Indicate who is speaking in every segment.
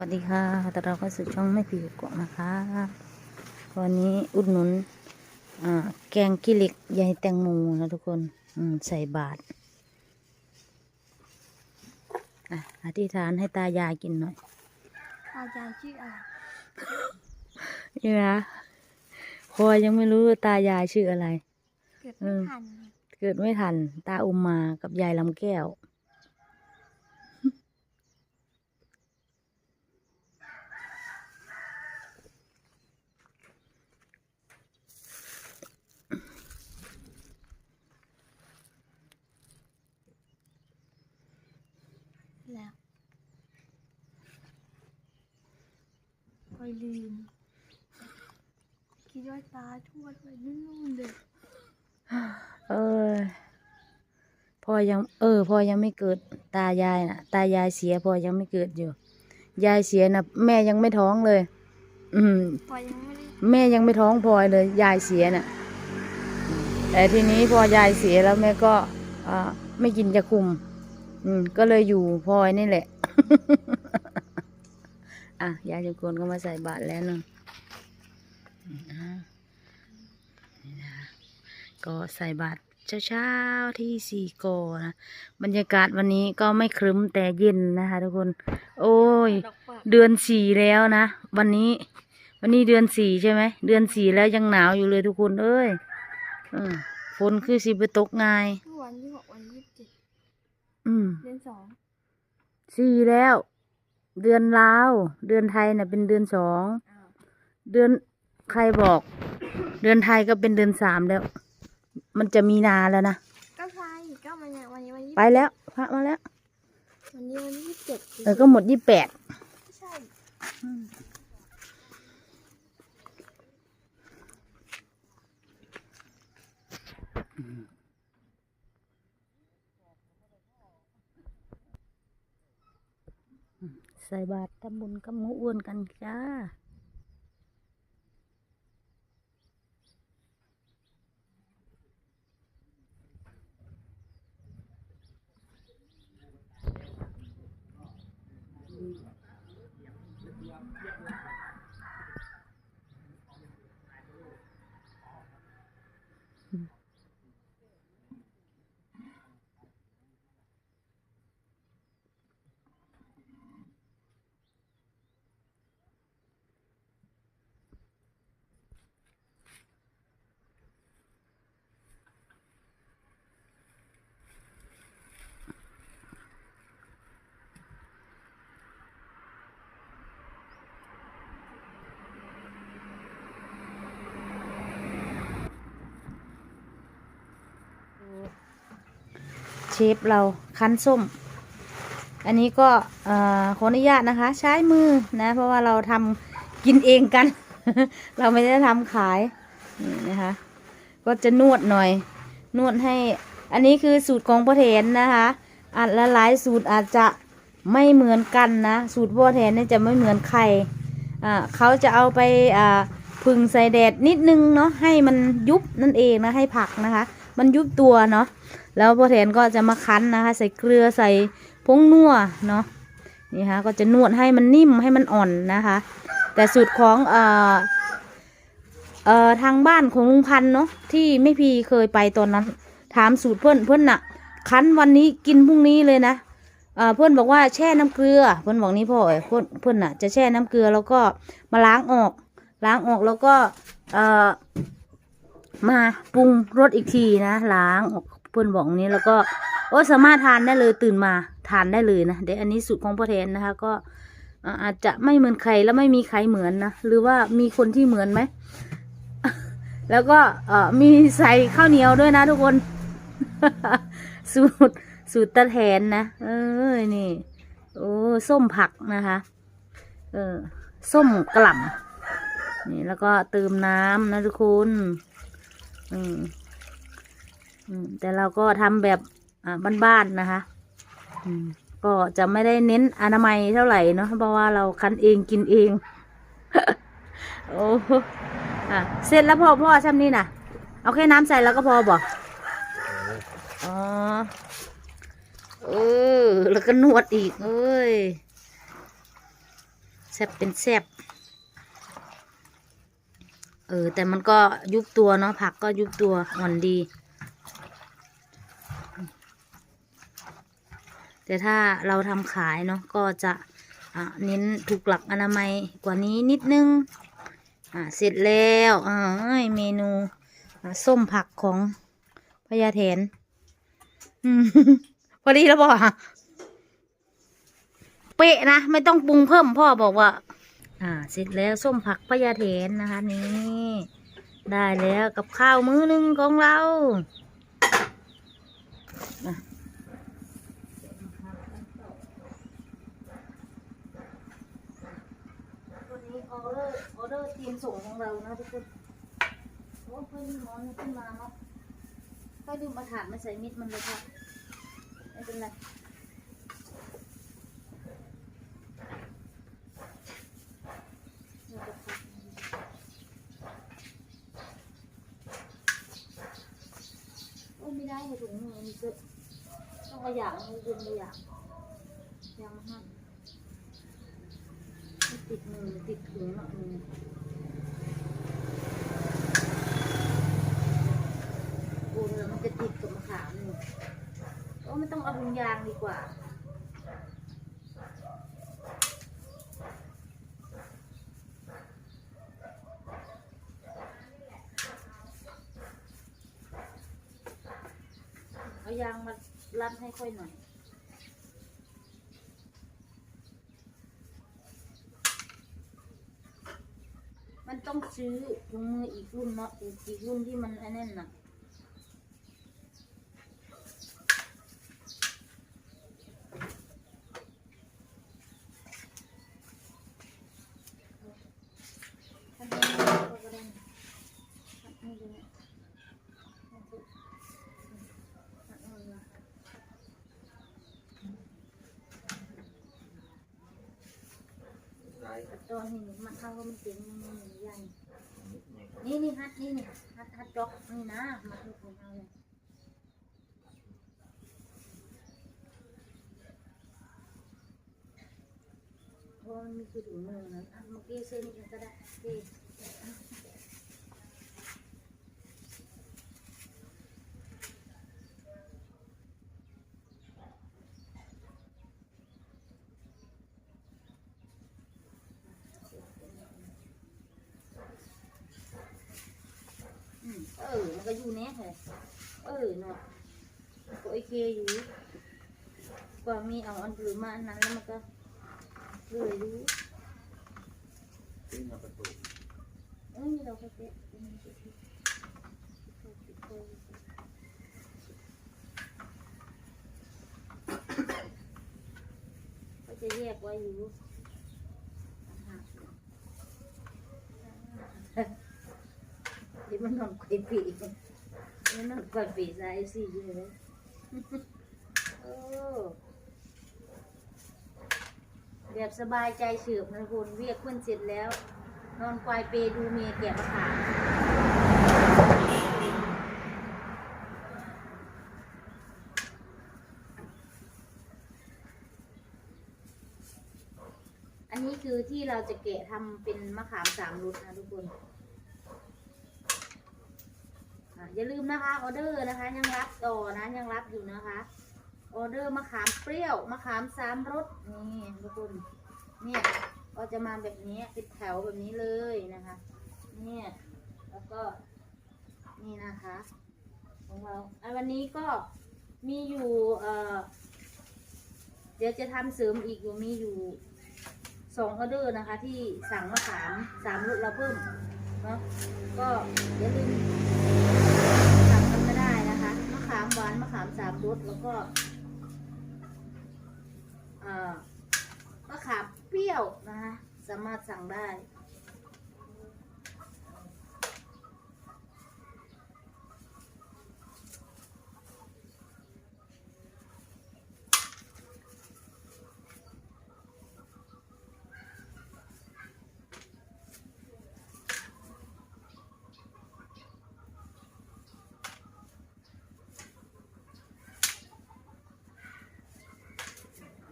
Speaker 1: สวัสดีค่ะแต่เราก็สู่ช่องไม่ผีกกนะคะ วันนี้อุดหนุนอ่าแกงกิเหล็กยายแตงโมนะทุกคนอืมใส่บาตรอะอธิษฐานให้ตายายกินหน่อย
Speaker 2: ตายายชื่ออะไร
Speaker 1: นี่นะพลอยยังไม่รู้ว่าตายายชื่ออะไร
Speaker 2: เกิด
Speaker 1: อื
Speaker 2: ไม่
Speaker 1: ม
Speaker 2: ทัน
Speaker 1: เกิดไม่ทัน ตาอุมมากับยายลำแก้ว
Speaker 2: แล้วคอยลืม คิดว่าตาทวดไปนู่นๆเลย
Speaker 1: เออพอยังเออพอยังไม่เกิดตายายน่ะ ตายายเสียพอยังไม่เกิดอยู่ ยายเสียนะแม่ยังไม่ท้องเลย อืม
Speaker 2: พอยยังไม่ได้
Speaker 1: แม่ยังไม่ท้องพลอยเลย ยายเสียน่ะ แต่ทีนี้พอยายเสียแล้วแม่ก็อ่าไม่กินจะคุม อืม ก็เลยอยู่พลอยนี่แหละ อะ ยายจุกนก็มาใส่บาตรแล้วเนาะก็ใส่บาตรเช้าๆที่สี่โกนะบรรยากาศวันนี้ก็ไม่ครึ้มแต่เย็นนะคะ ทุกคน โอ้ย
Speaker 2: เดื
Speaker 1: อนสี่แล้วนะ วันนี้ วันนี้เดือนสี่ใช่ไหม เดือนสี่แล้วยังหนาวอยู่เลยทุกคน เอ้ยออฝนคือสิไปตกง่าย
Speaker 2: วันที่หกวันยี่สิบเจ็ด
Speaker 1: อืม
Speaker 2: เดือนสอง
Speaker 1: สี่แล้ว เดือนลาว เดือนไทยน่ะ เป็นเดือนสอง
Speaker 2: อ้าว
Speaker 1: เดือนใครบอก เดือนไทยก็เป็นเดือนสามแล้ว มันจะมีนาแล้วนะ
Speaker 2: ก็ใช่ก็มันยังวันนี้วันยี่
Speaker 1: ไปแล้ว พระมาแล้ว
Speaker 2: วันนี้วันที่ยี่สิบเจ็ด
Speaker 1: เออ ก็หมดยี่แปด
Speaker 2: ใช่
Speaker 1: ใส่บาตรทำบุญกับหมูอ้วนกันจ้า ฟเราคั้นส้ม อันนี้ก็ขออนุญาตนะคะ ใช้มือนะ เพราะว่าเราทำกินเองกัน เราไม่ได้ทำขายนี่นะคะ ก็จะนวดหน่อย นวดให้ อันนี้คือสูตรของพ่อแทนนะคะอาจละหลายสูตรอาจจะไม่เหมือนกันนะ สูตรพ่อแทนนี่จะไม่เหมือนใครอ่าเขาจะเอาไปอ่าพึ่งใส่แดดนิดนึงเนาะให้มันยุบนั่นเองนะให้ผักนะคะ มันยุบตัวเนาะแล้วพ่อแทนก็จะมาคั้นนะคะ ใส่เกลือใส่ผงนัวเนาะนี่ค่ะก็จะนวดให้มันนิ่มให้มันอ่อนนะคะ แต่สูตรของเอ่อเอ่อทางบ้านของลุงพันเนาะที่ไม่พีเคยไปตอนนั้น ถามสูตรเพื่อนเพื่อนน่ะ คั้นวันนี้กินพรุ่งนี้เลยนะเอ่อเพื่อนบอกว่าแช่น้ำเกลือ เพื่อนบอกนี่พ่อเอ้ยเพื่อนเพื่อนน่ะจะแช่น้ำเกลือแล้วก็มาล้างออก ล้างออกแล้วก็เอ่อมาปรุงรสอีกทีนะล้างออก เพื่อนบอกนี้แล้วก็โอ้สามารถทานได้เลยตื่นมาทานได้เลยนะเดี๋ยวอันนี้สูตรของพ่อแทนนะคะ ก็อาจจะไม่เหมือนใครแล้วไม่มีใครเหมือนนะหรือว่ามีคนที่เหมือนไหมแล้วก็เออมีใส่ข้าวเหนียวด้วยนะทุกคน สูตรสูตรตะแทนนะเออนี่โอ้ส้มผักนะคะ เออส้มกล่ำนี่แล้วก็เติมน้ำนะทุกคนอืม แต่เราก็ทำแบบบ้านๆนะคะก็จะไม่ได้เน้นอนามัยเท่าไหร่เนาะเพราะว่าเราคั้นเองกินเองโอ้อะเสร็จแล้วพ่อพ่อช่ำนี่น่ะเอาแค่น้ำใส่แล้วก็พอบอกอ๋อเออแล้วก็นวดอีกเอ้ยซ่บเป็นแซบเออแต่มันก็ยุบตัวเนาะผักก็ยุบตัวอ่อนดี แต่ถ้าเราทำขายเนาะก็จะอะเน้นถูกหลักอนามัยกว่านี้นิดนึงอ่าเสร็จแล้วเอ้เมนูอะส้มผักของพญาแถนพอดีแล้วบอกเป๊ะนะ ไม่ต้องปรุงเพิ่มพ่อบอกว่า อ่า เสร็จแล้วส้มผักพญาแถนนะคะนี่ได้แล้วกับข้าวมื้อนึงของเราอะวันนี้ออเดอร์ออเดอร์ ทีมส่งของเรานะทุกคนโอ้เพิ่งนอนขึ้นมาเนาะค่อยดูมาถามมาใส่มิดมันเลยค่ะไม่เป็นไรเราจะพักโอ้ไม่ได้เลยถุงมือมีเยอะต้องเอาอย่างมือดึงเอาอย่างยังห้ามติดมือติดถุงอะมือ โอ้เดี๋ยวมันจะติดกับมะขามนี่โอ้ไม่ต้อง เอาถุงยางดีกว่า เอายางมารัดให้ค่อยหน่อยมันต้องซื้อถุงมืออีกรุ่นเนาะอีกอีกรุ่นที่มันไอ้นั่นน่ะ อันนี้ก็ได้นะอันนี้ดูนะอันนี้อันนี้นะ ตอนนี้มันเข้าก็มันเจ๋งมันใหญ่นี่นี่ฮัดนี่นี่ฮัดฮัดจอกนี่นะมาดูของเราเลยพอมันมีคือถุงมือนะเมื่อกี้เส้นนี้ก็ได้เคอืม เออ มันก็อยู่เนี้ยเลยเออเนาะก็โอเคอยู่ กว่ามีเอาอันอื่นมาอันนั้นแล้วมันก็เลยรู้
Speaker 3: ที่มาประตู
Speaker 1: เอ้ยเราก็เจ๊ก็จะแยกไว้อยู่เดี๋ยว มันนอนคุยปีเดี๋ยวมันนอนคุยปีสายสี่อยู่เลยโอ้แบบสบายใจเฉือบนะคุณเรียกเพื่อนเสร็จแล้ว นอนควายเปดูเมียแกะมะขามอันนี้คือที่เราจะแกะทำเป็นมะขามสามรสนะทุกคน อย่าลืมนะคะออเดอร์นะคะ ยังรับต่อนะยังรับอยู่นะคะออเดอร์มะขามเปรี้ยวมะขามสามรสนี่ทุกคนเนี่ยก็จะมาแบบนี้เป็นแถวแบบนี้เลยนะคะ เนี่ยแล้วก็นี่นะคะ ของเราอวันนี้ก็มีอยู่เอ่อเดี๋ยวจะทำเสริมอีกอยู่มีอยู่สองออเดอร์นะคะ ที่สั่งมะขามสามรสเราเพิ่มเนาะก็อย่าลืม สามรสแล้วก็มะขามเปรี้ยวนะคะสามารถสั่งได้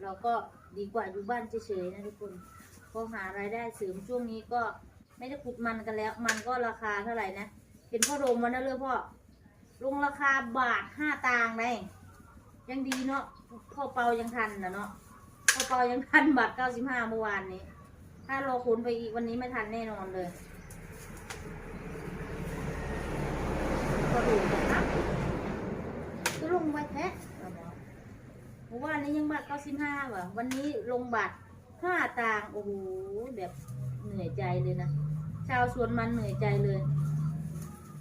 Speaker 1: เราก็ดีกว่าอยู่บ้านเฉยๆนะทุกคนพก็หารายได้เสริมช่วงนี้ก็ไม่ได้ขุดมันกันแล้ว มันก็ราคาเท่าไหร่นะเห็นพ่อโรมวันนั้นเลยพ่อลงราคาบาทห้าตางค์เลยยังดีเนาะพ่อเปายังทันนะเนาะพ่อเปายังทันบาทเก้าสิบห้าเมื่อวานนี้ ถ้ารอขุนไปอีกวันนี้ไม่ทันแน่นอนเลยก็ดูนะครับก็ลงไปแท้ เมื่อวานนี้ยังบาทเก้าสิบห้าว่ะ วันนี้ลงบาทห้าต่าง โอ้โห แบบเหนื่อยใจเลยนะ ชาวสวนมันเหนื่อยใจเลย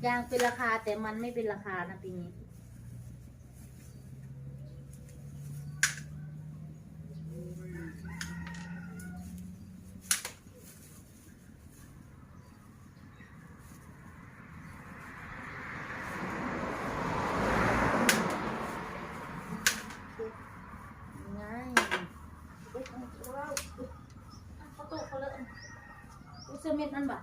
Speaker 1: ยางเป็นราคาแต่มันไม่เป็นราคานะปีนี้ ง่ายเอ๊ะเอาเอาเอาเอาตกเขาเลยอุยเสื้อ เม็ดนั่นบ่ะ